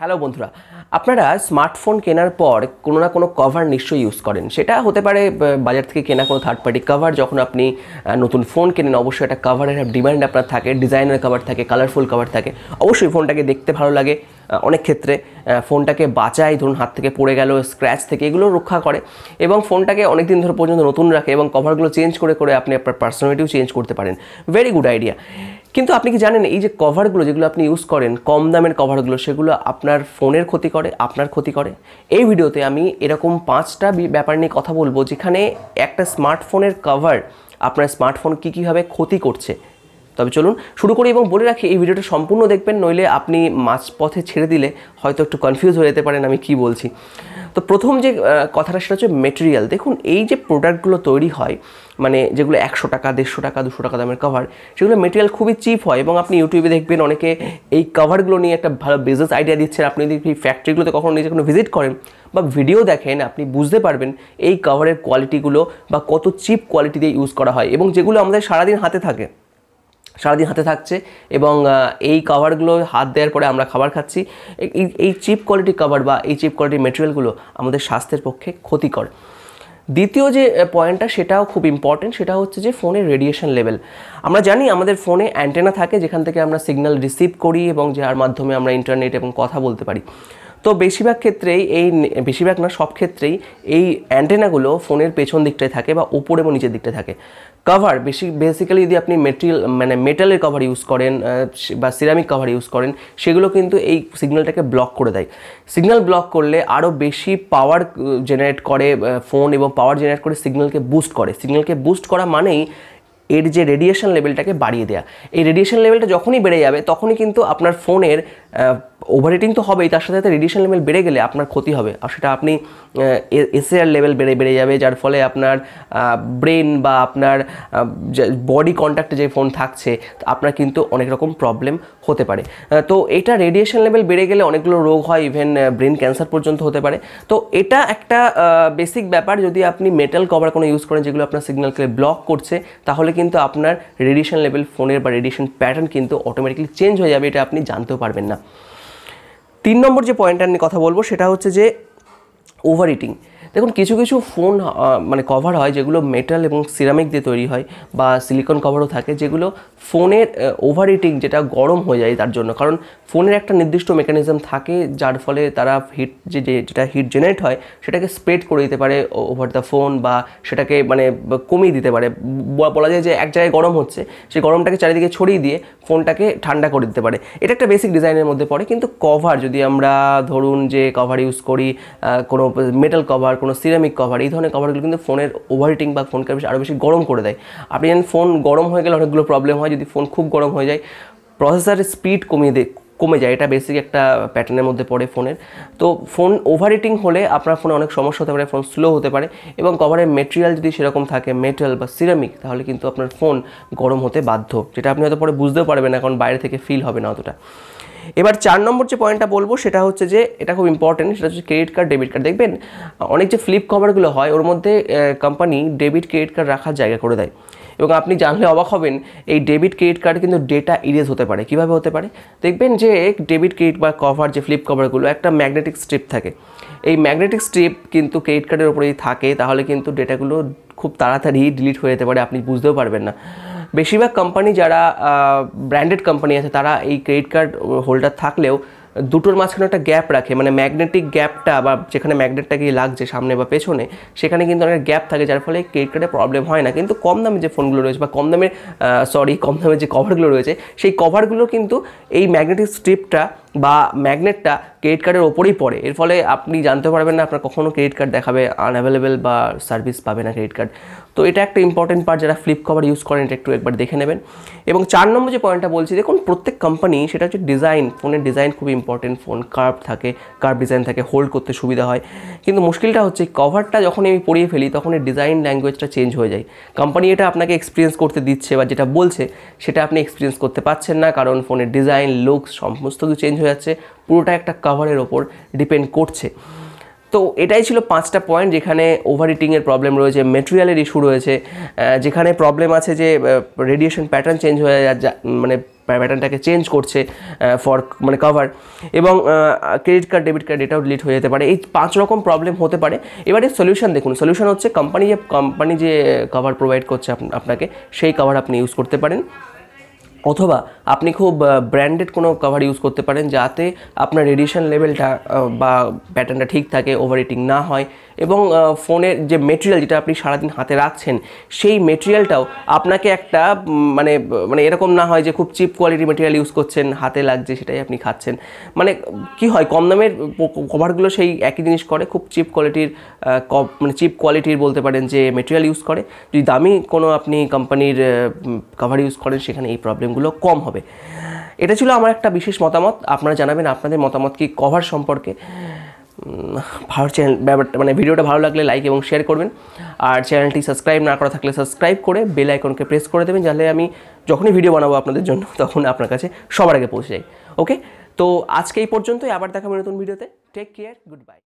Hello বন্ধুরা, আপনারা smartphone কেনার পর কোনো না কোনো কভার নিশ্চয়ই ইউজ করেন। সেটা হতে পারে বাজার থেকে কেনা কোনো থার্ড পার্টি কভার যখন আপনি নতুন ফোন কেনেন, অবশ্যই একটা কভারের ডিমান্ড আপনার থাকে ডিজাইনের কভার থাকে কালারফুল কভার থাকে। অবশ্যই ফোনটাকে দেখতে ভালো লাগে অনেক ক্ষেত্রে ফোনটাকে বাঁচায়, ধরুন হাত থেকে পড়ে গেল স্ক্র্যাচ থেকে, এগুলো রক্ষা করে। এবং ফোনটাকে অনেক দিন ধরে পর্যন্ত নতুন রাখে এবং কভারগুলো চেঞ্জ করে করে আপনি আপনার পার্সোনালিটিও চেঞ্জ করতে পারেন। ভেরি গুড আইডিয়া কিন্তু আপনি কি জানেন এই যে কভারগুলো যেগুলো আপনি ইউজ করেন, কম দামের কভারগুলো সেগুলো আপনার ফোনের ক্ষতি করে, আপনার ক্ষতি করে? এই ভিডিওতে আমি এরকম পাঁচটা ব্যাপার নিয়ে কথা বলব যেখানে একটা স্মার্টফোনের কভার আপনার স্মার্টফোন কী কীভাবে ক্ষতি করছে। তবে চলুন শুরু করি এবং বলে রাখি, এই ভিডিওটা সম্পূর্ণ দেখবেন, নইলে আপনি মাঝপথে ছেড়ে দিলে হয়তো একটু কনফিউজ হয়ে যেতে পারেন আমি কি বলছি। তো প্রথম যে কথাটা সেটা হচ্ছে মেটেরিয়াল দেখুন, এই যে প্রোডাক্টগুলো তৈরি হয় মানে যেগুলো একশো টাকা, দেড়শো টাকা, দুশো টাকা দামের কভার সেগুলো মেটেরিয়াল খুবই চিপ হয় এবং আপনি ইউটিউবে দেখবেন অনেকে এই কভারগুলো নিয়ে একটা ভালো বিজনেস আইডিয়া দিচ্ছেন। আপনি যদি এই ফ্যাক্টরিগুলোতে কখনো নিজে কোনো ভিজিট করেন বা ভিডিও দেখেন, আপনি বুঝতে পারবেন এই কভারের কোয়ালিটিগুলো বা কত চিপ কোয়ালিটি দিয়ে ইউজ করা হয় এবং যেগুলো আমাদের সারাদিন হাতে থাকে। সারাদিন হাতে থাকছে এবং এই কভারগুলো হাত দেওয়ার পরে আমরা খাবার খাচ্ছি। এই- চিপ কোয়ালিটি কভার বা এই চিপ কোয়ালিটির মেটেরিয়ালগুলো আমাদের স্বাস্থ্যের পক্ষে ক্ষতিকর। দ্বিতীয় যে পয়েন্টটা সেটাও খুব ইম্পর্টেন্ট সেটা হচ্ছে যে ফোনের রেডিয়েশন লেভেল আমরা জানি আমাদের ফোনে অ্যান্টেনা থাকে, যেখান থেকে আমরা সিগন্যাল রিসিভ করি এবং যার মাধ্যমে আমরা ইন্টারনেট এবং কথা বলতে পারি। তো বেশিরভাগ ক্ষেত্রেই এই বেশিরভাগ না, সব ক্ষেত্রেই এই অ্যান্টেনাগুলো ফোনের পেছন দিকটায় থাকে বা উপরে এবং নিচের দিকটায় থাকে। কভার বেশি বেসিক্যালি যদি আপনি মেটেরিয়াল মানে মেটালের কভার ইউজ করেন বা সিরামিক কভার ইউজ করেন, সেগুলো কিন্তু এই সিগন্যালটাকে ব্লক করে দেয়। সিগন্যাল ব্লক করলে আরও বেশি পাওয়ার জেনারেট করে ফোন এবং পাওয়ার জেনারেট করে সিগন্যালকে বুস্ট করে। সিগন্যালকে বুস্ট করা মানেই এর যে রেডিয়েশন লেভেলটাকে বাড়িয়ে দেওয়া এই রেডিয়েশন লেভেলটা যখনই বেড়ে যাবে, তখনই কিন্তু আপনার ফোনের ওভারহিটিং তো হবেই, তার সাথে সাথে রেডিয়েশন লেভেল বেড়ে গেলে আপনার ক্ষতি হবে। আর সেটা আপনি এসএআর লেভেল বেড়ে বেড়ে যাবে, যার ফলে আপনার ব্রেন বা আপনার বডি কন্ট্যাক্টে যে ফোন থাকছে আপনার কিন্তু অনেক রকম প্রবলেম হতে পারে। তো এটা রেডিয়েশন লেভেল বেড়ে গেলে অনেকগুলো রোগ হয় ইভেন ব্রেন ক্যান্সার পর্যন্ত হতে পারে। তো এটা একটা বেসিক ব্যাপার, যদি আপনি মেটাল কভার কোনো ইউজ করেন, যেগুলো আপনার সিগন্যালকে ব্লক করছে, তাহলে কিন্তু আপনার রেডিয়েশন লেভেল ফোনের বা রেডিয়েশন প্যাটার্ন কিন্তু অটোমেটিক্যালি চেঞ্জ হয়ে যাবে, এটা আপনি জানতেও পারবেন না। তিন নম্বর যে পয়েন্টটা নিয়ে কথা বলব সেটা হচ্ছে যে ওভার ইটিং দেখুন, কিছু কিছু ফোন মানে কভার হয় যেগুলো মেটাল এবং সিরামিক দিয়ে তৈরি হয় বা সিলিকন কভারও থাকে, যেগুলো ফোনের ওভার ইটিং যেটা গরম হয়ে যায় তার জন্য। কারণ ফোনের একটা নির্দিষ্ট মেকানিজম থাকে যার ফলে তারা হিট যে যেটা হিট জেনারেট হয় সেটাকে স্প্রেড করে দিতে পারে ওভার দ্য ফোন বা সেটাকে মানে কমিয়ে দিতে পারে। বলা যায় যে এক জায়গায় গরম হচ্ছে, সেই গরমটাকে চারিদিকে ছড়িয়ে দিয়ে ফোনটাকে ঠান্ডা করে দিতে পারে। এটা একটা বেসিক ডিজাইনের মধ্যে পড়ে, কিন্তু কভার যদি আমরা ধরুন যে কভার ইউজ করি কোনো মেটাল কভার কোনো সিরামিক কভার এই ধরনের কভারগুলো কিন্তু ফোনের ওভারহিটিং বা ফোনকে বেশি আরও বেশি গরম করে দেয়। আপনি জানেন ফোন গরম হয়ে গেলে অনেকগুলো প্রবলেম হয়। যদি ফোন খুব গরম হয়ে যায় প্রসেসারের স্পিড কমিয়ে দেয়। কমে যায়। এটা বেসিক একটা প্যাটার্নের মধ্যে পড়ে ফোনের। তো ফোন ওভারহিটিং হলে আপনার ফোনে অনেক সমস্যা হতে পারে, ফোন স্লো হতে পারে এবং কভারের মেটেরিয়াল যদি সেরকম থাকে মেটাল বা সিরামিক তাহলে কিন্তু আপনার ফোন গরম হতে বাধ্য, যেটা আপনি হয়তো পরে বুঝতেও পারবেন না, কারণ বাইরে থেকে ফিল হবে না অতটা। এবার চার নম্বর যে পয়েন্টটা বলব, সেটা হচ্ছে যে এটা খুব ইম্পর্টেন্ট সেটা হচ্ছে ক্রেডিট কার্ড ডেবিট কার্ড দেখবেন, অনেক যে ফ্লিপ কভারগুলো হয়, ওর মধ্যে কোম্পানি ডেবিট ক্রেডিট কার্ড রাখার জায়গা করে দেয়। এবং আপনি জানলে অবাক হবেন, এই ডেবিট ক্রেডিট কার্ড কিন্তু ডেটা ইরেজ হতে পারে। কীভাবে হতে পারে? দেখবেন যে ডেবিট ক্রেডিট বা কভার যে ফ্লিপ কভারগুলো একটা ম্যাগনেটিক স্ট্রিপ থাকে। এই ম্যাগনেটিক স্ট্রিপ কিন্তু ক্রেডিট কার্ডের উপরেই থাকে, তাহলে কিন্তু ডেটাগুলো খুব তাড়াতাড়ি ডিলিট হয়ে যেতে পারে, আপনি বুঝতেও পারবেন না। বেশিরভাগ কোম্পানি যারা ব্র্যান্ডেড কোম্পানি আছে, তারা এই ক্রেডিট কার্ড হোল্ডার থাকলেও দুটোর মাঝখানে একটা গ্যাপ রাখে মানে ম্যাগনেটিক গ্যাপটা বা যেখানে ম্যাগনেটটা গিয়ে লাগছে সামনে বা পেছনে, সেখানে কিন্তু অনেক গ্যাপ থাকে যার ফলে ক্রেডিট কার্ডে প্রবলেম হয় না। কিন্তু কম দামে যে ফোনগুলো রয়েছে বা কম দামে সরি কম দামের যে কভারগুলো রয়েছে, সেই কভারগুলো কিন্তু এই ম্যাগনেটিক স্ট্রিপটা বা ম্যাগনেটটা ক্রেডিট কার্ডের ওপরেই পড়ে। এর ফলে আপনি জানতে পারবেন না আপনার কখনও ক্রেডিট কার্ড দেখাবে আনঅ্যাভেলেবেল বা সার্ভিস পাবে না ক্রেডিট কার্ড। তো এটা একটা ইম্পর্টেন্ট পার্ট যারা ফ্লিপ কভার ইউজ করেন, এটা একটু একবার দেখে নেবেন। এবং চার নম্বর যে পয়েন্টটা বলছি, দেখুন প্রত্যেক কোম্পানি সেটা হচ্ছে ডিজাইন ফোনের ডিজাইন খুব ইম্পর্টেন্ট ফোন কার্ভ থাকে কার্ভ ডিজাইন থাকে হোল্ড করতে সুবিধা হয়। কিন্তু মুশকিলটা হচ্ছে কভারটা যখন আমি পরিয়ে ফেলি, তখন এই ডিজাইন ল্যাঙ্গুয়েজটা চেঞ্জ হয়ে যায়। কোম্পানি এটা আপনাকে এক্সপিরিয়েন্স করতে দিচ্ছে বা যেটা বলছে, সেটা আপনি এক্সপিরিয়েন্স করতে পারছেন না, কারণ ফোনের ডিজাইন লুকস সমস্ত কিছু চেঞ্জ হয়ে যাচ্ছে পুরোটা একটা কাভারের ওপর ডিপেন্ড করছে। তো এটাই ছিল পাঁচটা পয়েন্ট যেখানে ওভার এর প্রবলেম রয়েছে মেটেরিয়ালের ইস্যু রয়েছে যেখানে প্রবলেম আছে যে রেডিয়েশন প্যাটার্ন চেঞ্জ হয়ে যা- মানে প্যাটার্নটাকে চেঞ্জ করছে ফর মানে কভার এবং ক্রেডিট কার্ড ডেবিট কার্ড এটাও ডিলিট হয়ে যেতে পারে। এই পাঁচ রকম প্রবলেম হতে পারে। এবারে সলিউশন দেখুন সলিউশন হচ্ছে কোম্পানি যে কোম্পানি যে কভার প্রোভাইড করছে আপনাকে, সেই কভার আপনি ইউজ করতে পারেন। অথবা আপনি খুব ব্র্যান্ডেড কোনো কভার ইউজ করতে পারেন যাতে আপনার রেডিয়েশন লেভেলটা বা প্যাটার্নটা ঠিক থাকে ওভার না হয়। এবং ফোনের যে মেটেরিয়াল যেটা আপনি সারাদিন হাতে রাখছেন, সেই মেটেরিয়ালটাও আপনাকে একটা মানে মানে এরকম না হয় যে খুব চিপ কোয়ালিটি মেটেরিয়াল ইউজ করছেন, হাতে লাগছে, সেটাই আপনি খাচ্ছেন। মানে কি হয়, কম দামের কভারগুলো সেই একই জিনিস করে, খুব চিপ কোয়ালিটির মানে চিপ কোয়ালিটির বলতে পারেন যে মেটেরিয়াল ইউজ করে। যদি দামি কোনো আপনি কোম্পানির কভার ইউজ করেন, সেখানে এই প্রবলেমগুলো কম হবে। এটা ছিল আমার একটা বিশেষ মতামত। আপনারা জানাবেন আপনাদের মতামত কি কভার সম্পর্কে। ভালো চ্যানেল ব্যাপারটা মানে ভিডিওটা ভালো লাগলে লাইক এবং শেয়ার করবেন। আর চ্যানেলটি সাবস্ক্রাইব না করা থাকলে সাবস্ক্রাইব করে বেল আইকনকে প্রেস করে দেবেন, যাহলে আমি যখনই ভিডিও বানাবো আপনাদের জন্য, তখন আপনার কাছে সবার আগে পৌঁছে যাই ওকে তো আজকে এই পর্যন্তই, আবার দেখাবো নতুন ভিডিওতে টেক কেয়ার গুড বাই